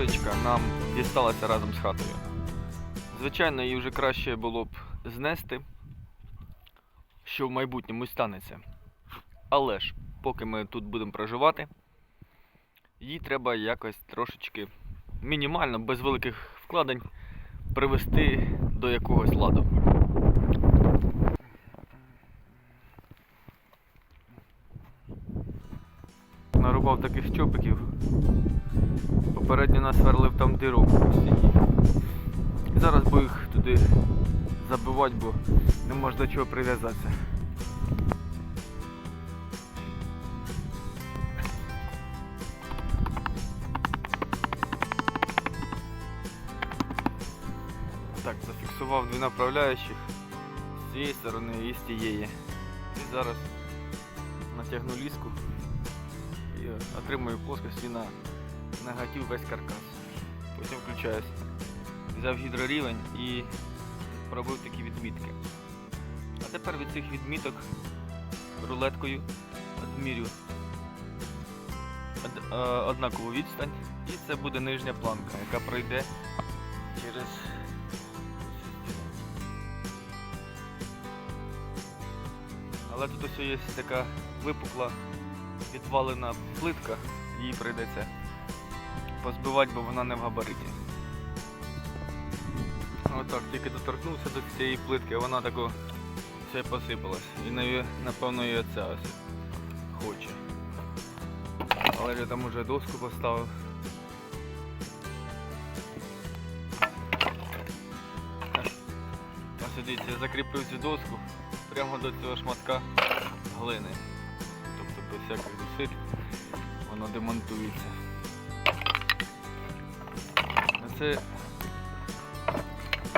пристроєчка нам дісталася разом з хатою. Звичайно, її вже краще було б знести, що в майбутньому станеться. Але ж, поки ми тут будемо проживати, її треба якось трошечки мінімально, без великих вкладень, привести до якогось ладу. Нарубав таких чопиків. Попередньо насверлив там дирок у стіні. І зараз буду їх туди забивати, бо не можна до чого прив'язатися. Так, зафіксував дві направляючих з цієї сторони і з тієї. І зараз натягну ліску і отримую плоскості на негатив весь каркас. Потім включаюсь. Взяв гідрорівень і пробив такі відмітки. А тепер від цих відміток рулеткою відмірю е, однакову відстань і це буде нижня планка, яка пройде через Але тут ось є така випукла відвалена плитка, її прийдеться позбивати, бо вона не в габариті. Отак, тільки доторкнувся до цієї плитки, вона тако все посипалась. І напевно і оця ось хоче. Але я там уже доску поставив. Ось дивіться, я закріпив цю доску прямо до цього шматка глини. Без всяких зусиль воно демонтується. А Це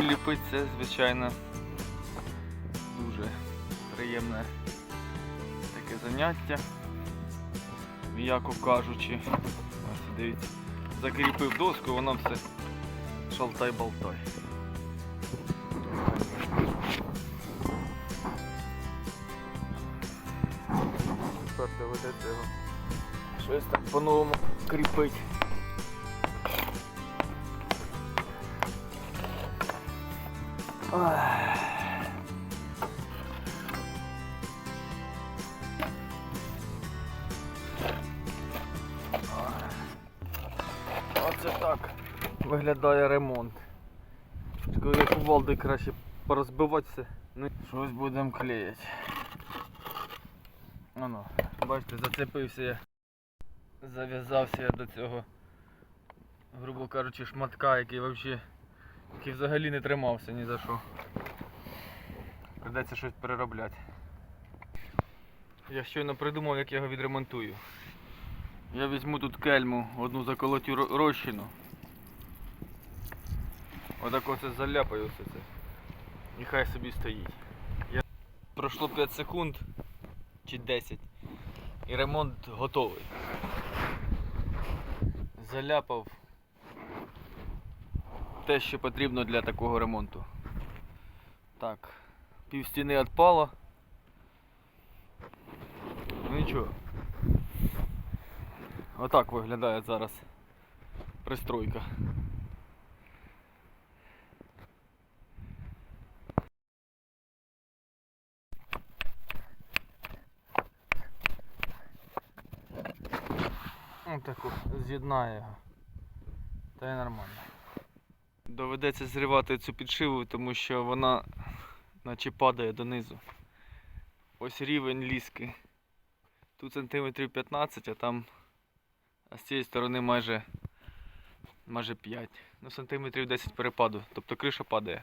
ліпиться, звичайно, дуже приємне таке заняття, м'яко кажучи. Ось дивіться, закріпив доску, воно все шалтай-болтай. Тепер доведеться його щось там по-новому кріпить. Оце так виглядає ремонт. Скажу, як у Валди краще порозбивати все. Ну, щось будемо клеїти. Воно, бачите, зацепився я. Зав'язався я до цього, грубо кажучи, шматка, який взагалі, який взагалі не тримався ні за що. Придеться щось переробляти. Я щойно придумав, як я його відремонтую. Я візьму тут кельму, одну заколотю ро- розчину. Отако це заляпаю все це. І хай собі стоїть. Я... Пройшло 5 секунд чи 10. І ремонт готовий. Заляпав те, що потрібно для такого ремонту. Так, пів стіни відпало. Ну нічого. Отак виглядає зараз пристройка. Отаку з'єднаю його. Та й нормально. Доведеться зривати цю підшиву, тому що вона наче падає донизу. Ось рівень ліски. Тут сантиметрів 15, а там а з цієї сторони майже, майже 5. Ну, сантиметрів 10 перепаду. Тобто криша падає.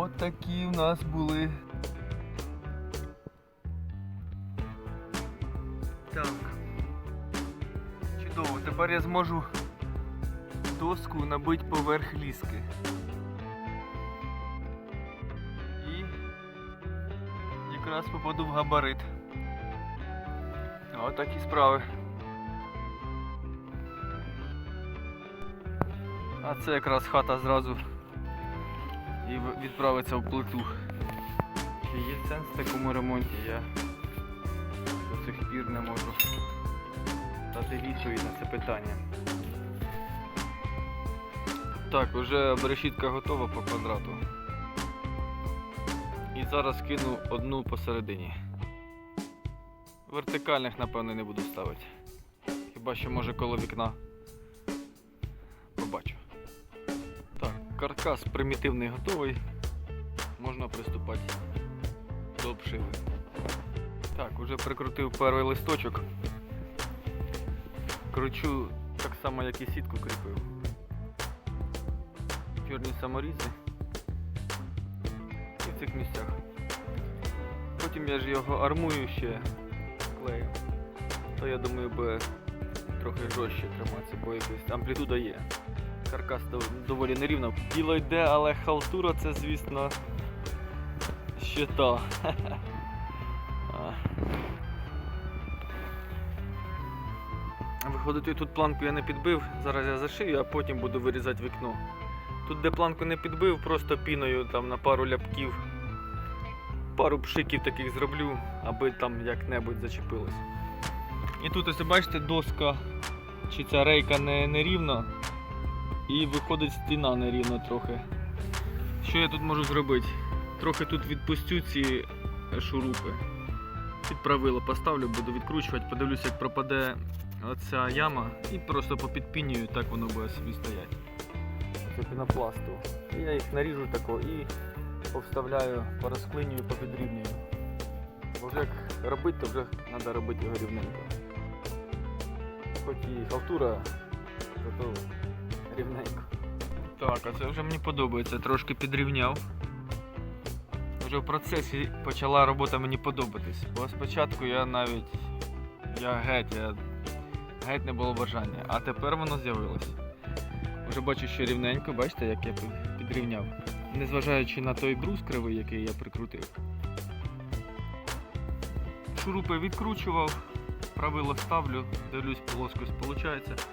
От такі в нас були. Так. Чудово, тепер я зможу доску набити поверх ліски. І якраз попаду в габарит. Отакі справи. А це якраз хата зразу і відправиться в плиту. Чи є сенс в такому ремонті? Я до сих пір не можу дати відповідь на це питання. Так, вже решітка готова по квадрату. І зараз кину одну посередині. Вертикальних, напевно, не буду ставити. Хіба що може коло вікна. Каркас примітивний готовий. Можна приступати до обшиви. Так, уже прикрутив перший листочок. Кручу так само, як і сітку кріпив. Чорні саморізи. І в цих місцях. Потім я ж його армую ще клею. То я думаю, буде трохи жорстче триматися, бо якась амплітуда є. Каркас доволі нерівно. Діло йде, але халтура це, звісно, ще та. Виходить, тут планку я не підбив, зараз я зашию, а потім буду вирізати вікно. Тут, де планку не підбив, просто піною там на пару ляпків, пару пшиків таких зроблю, аби там як-небудь зачепилось. І тут ось бачите, доска чи ця рейка не, не рівна, і виходить стіна нерівна трохи. Що я тут можу зробити? Трохи тут відпустю ці шурупи. Під правило поставлю, буду відкручувати, подивлюся, як пропаде оця яма і просто попідпінюю, так воно буде собі стояти. Це пінопласту. Я їх наріжу тако і повставляю, порозклинюю, попідрівнюю. Бо вже як робити, то вже треба робити його рівненько. Хоч і халтура, зато рівненько. Так, а це вже мені подобається, трошки підрівняв. Вже в процесі почала робота мені подобатись. Бо спочатку я навіть я геть, я геть не було бажання. А тепер воно з'явилось. Вже бачу, що рівненько, бачите, як я підрівняв. Незважаючи на той брус кривий, який я прикрутив. Шурупи відкручував, правило ставлю, дивлюсь, плоскость виходить.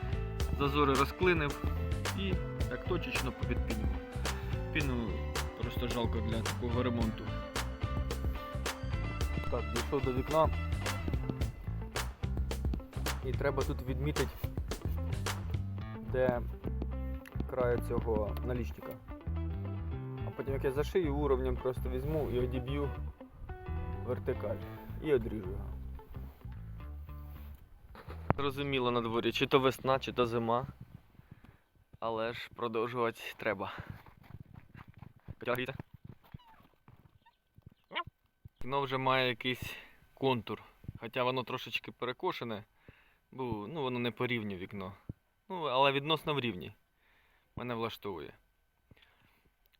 Зазори розклинив і так точечно попідпінював. Піну просто жалко для такого ремонту. Так, дійшов до вікна. І треба тут відмітити, де край цього налічника. А потім як я зашию, уровнем просто візьму і одіб'ю вертикаль. І одріжу його. Зрозуміло на дворі, чи то весна, чи то зима. Але ж продовжувати треба. Кіно вже має якийсь контур. Хоча воно трошечки перекошене, бо ну, воно не по рівню вікно. Ну, але відносно в рівні. Мене влаштовує.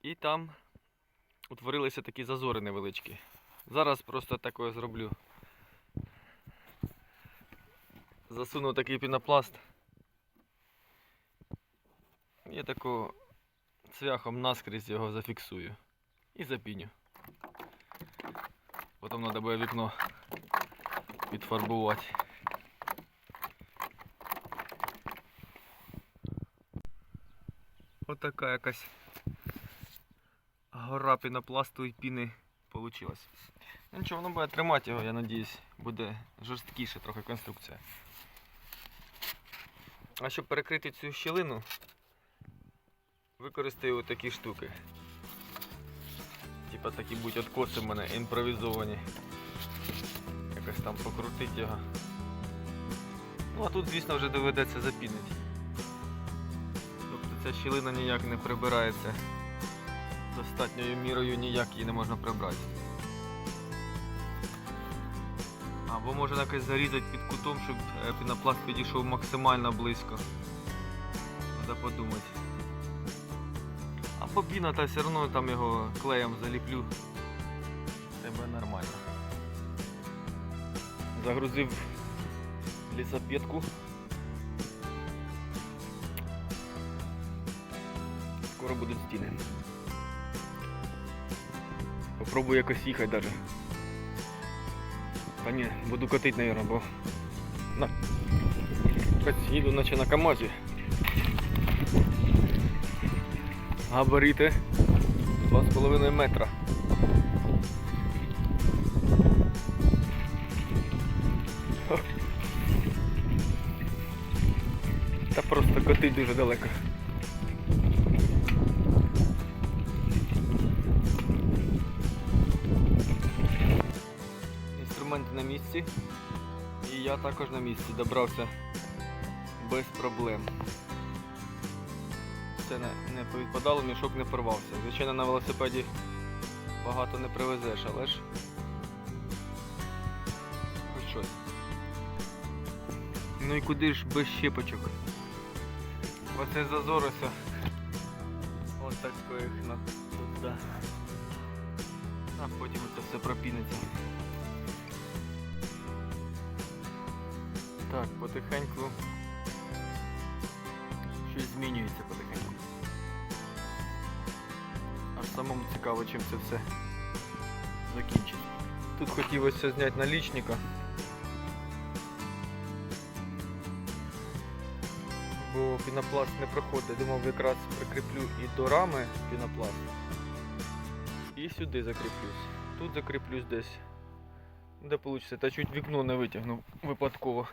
І там утворилися такі зазори невеличкі. Зараз просто такое зроблю. Засуну такий пінопласт. Я тако цвяхом наскрізь його зафіксую і запіню. Потім треба буде вікно підфарбувати. Отака якась гора пінопласту і піни получилась. Ну нічого, воно буде тримати його, я надіюсь, буде жорсткіше трохи конструкція. А щоб перекрити цю щілину, використаю такі штуки. Типа такі будь откоси в мене імпровізовані. Якось там покрутити його. Ну а тут, звісно, вже доведеться запінити. Тобто ця щілина ніяк не прибирається. Достатньою мірою ніяк її не можна прибрати. Або можна якось зарізати під кутом, щоб е, пінопласт підійшов максимально близько. Треба подумати. Або піна, та все одно там його клеєм заліплю. Тебе нормально. Загрузив лісопетку. Скоро будуть стіни. Попробую якось їхати даже. Та ні, буду котити, наверное, бо на... Їду наче на КАМАЗі. Габарити 2,5 метра. Та просто котить дуже далеко. Інструменти на місці. І я також на місці добрався без проблем. Це не, повідпадало, мішок не порвався. Звичайно, на велосипеді багато не привезеш, але ж хоч щось. Ну і куди ж без щепочок? Оце зазор ось. Так їх на туди. А потім це все пропіниться. Так, потихеньку щось змінюється потихеньку. Цікаво, чим це все закінчиться. Тут хотілося зняти налічника. Бо пінопласт не проходить. Думав якраз прикріплю і до рами пінопласт. І сюди закріплюсь. Тут закріплюсь десь. Де вийде? Та чуть вікно не витягнув випадково.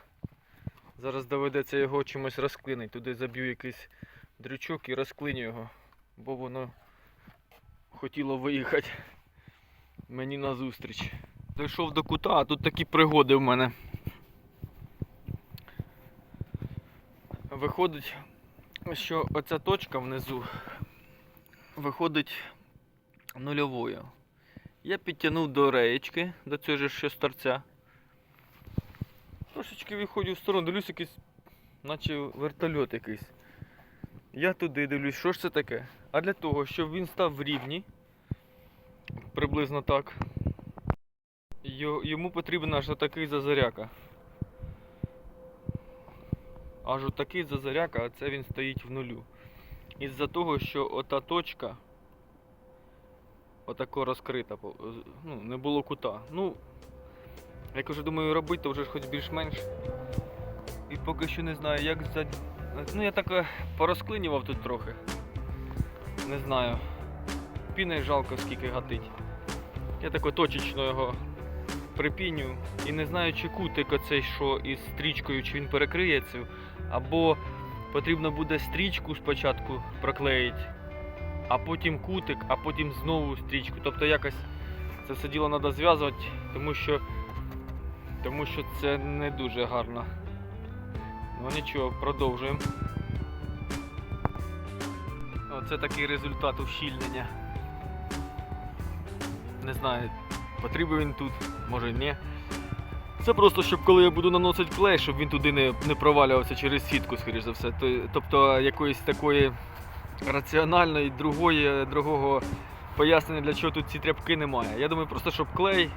Зараз доведеться його чимось розклинити. Туди заб'ю якийсь дрючок і розклиню його, бо воно хотіло виїхати мені назустріч. Дійшов до кута, а тут такі пригоди в мене. Виходить, що оця точка внизу виходить нульовою. Я підтягнув до реєчки, до цього ж ще торця. Трошечки виходжу в сторону, дивлюсь якийсь, наче вертольот якийсь. Я туди дивлюсь, що ж це таке? А для того, щоб він став рівні, приблизно так, йому потрібен аж отакий зазаряка. Аж отакий зазаряка, а це він стоїть в нулю. Із-за того, що ота точка отако розкрита, ну, не було кута. Ну, як вже думаю робити, то вже хоч більш-менш. І поки що не знаю, як за. Ну я так е, порозклинював тут трохи. Не знаю. Піни жалко скільки гатить. Я тако точечно його припіню. І не знаю, чи кутик оцей, що із стрічкою, чи він перекриє цю, або потрібно буде стрічку спочатку проклеїти, а потім кутик, а потім знову стрічку. Тобто якось це все діло треба зв'язувати, тому що тому що це не дуже гарно. Ну нічого, продовжуємо. Оце такий результат ущільнення. Не знаю, потрібен він тут, може ні. Це просто, щоб коли я буду наносити клей, щоб він туди не, не провалювався через сітку, скоріш за все. Тобто якоїсь такої раціональної, другої, другого пояснення, для чого тут ці тряпки немає. Я думаю, просто щоб клей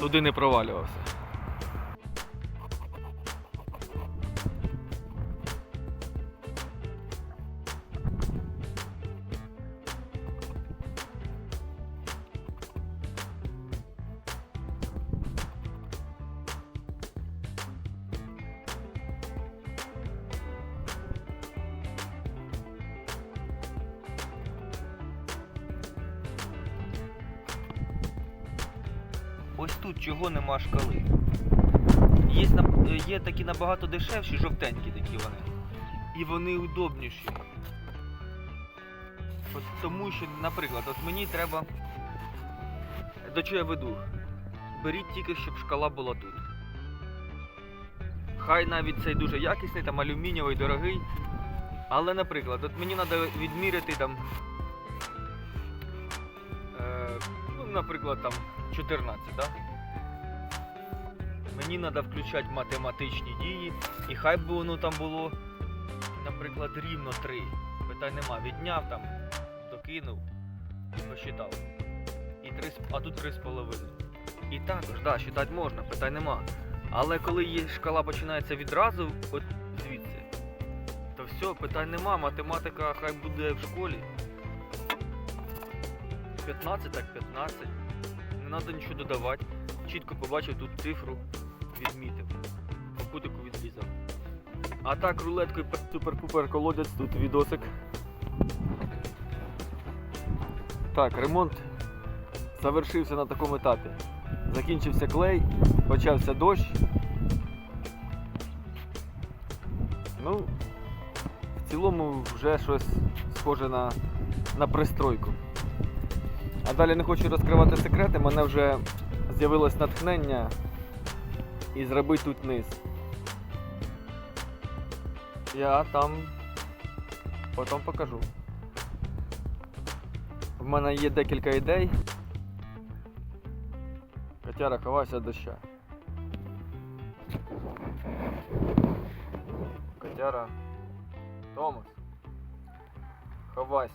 туди не провалювався. Ось тут чого нема шкали. Є, є такі набагато дешевші, жовтенькі такі вони. І вони удобніші. От тому що, наприклад, от мені треба. До чого я веду? Беріть тільки, щоб шкала була тут. Хай навіть цей дуже якісний, там алюмінієвий, дорогий. Але, наприклад, от мені треба відміряти там. Наприклад, там 14, так? Мені треба включати математичні дії, і хай би воно там було, наприклад, рівно 3. Питань нема. Відняв там, докинув і посчитав. І 3, з- а тут 3,5. І також, да, считати можна, питань нема. Але коли є шкала починається відразу, от звідси, то все, питань нема, математика хай буде в школі. 15 так 15. Не треба нічого додавати. Чітко побачив тут цифру, відмітив. По кутику відрізав. А так рулеткою пер- супер-пупер колодець, тут відосик. Так, ремонт завершився на такому етапі. Закінчився клей, почався дощ. Ну, в цілому вже щось схоже на, на пристройку. А далі не хочу розкривати секрети, мене вже з'явилось натхнення і зробити тут низ. Я там потім покажу. В мене є декілька ідей. Котяра, ховайся доща. Котяра. Томас. Ховайся.